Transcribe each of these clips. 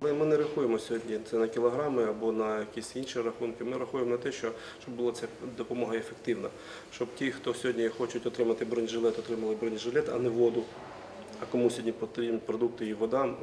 Ми не рахуємо сьогодні це на кілограми або на якісь інші рахунки. Ми рахуємо на те, щоб була ця допомога ефективна, щоб ті, хто сьогодні хочуть отримати бронежилет, отримали бронежилет, а не воду. А кому сьогодні потрібні продукти і вода,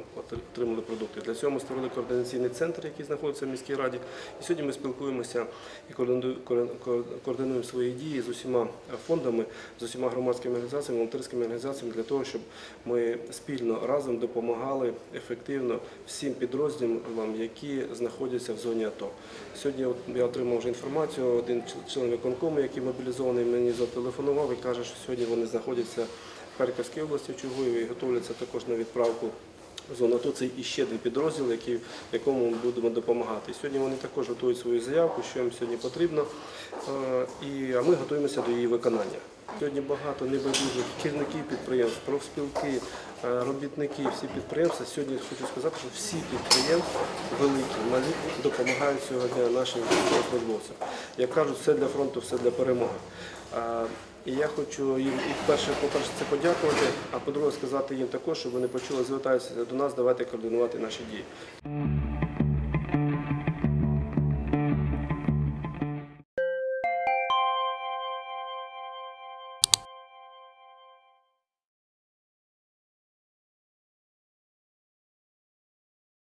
отримали продукти. Для цього ми створили координаційний центр, який знаходиться в міській раді. І сьогодні ми спілкуємося і координу- координу- координуємо свої дії з усіма фондами, з усіма громадськими організаціями, волонтерськими організаціями для того, щоб ми спільно разом допомагали ефективно всім підрозділам, які знаходяться в зоні АТО. Сьогодні я отримав вже інформацію. Один член виконкому, який мобілізований, мені зателефонував і каже, що сьогодні вони знаходяться Харківській області в Чугуєві і готуються також на відправку. в Зону це іще один підрозділ, якому ми будемо допомагати. Сьогодні вони також готують свою заявку, що їм сьогодні потрібно, Е, а ми готуємося до її виконання. Сьогодні багато небайдужих керівників підприємств, профспілки, е, робітники, всі підприємства. Сьогодні хочу сказати, що всі підприємства, великі, малі, допомагають сьогодні нашим військовослужбовцям. Як кажуть, все для фронту, все для перемоги. І я хочу їм і перше, по-перше, це подякувати, а по-друге, сказати їм також, щоб вони почули, звертаються до нас, давайте координувати наші дії.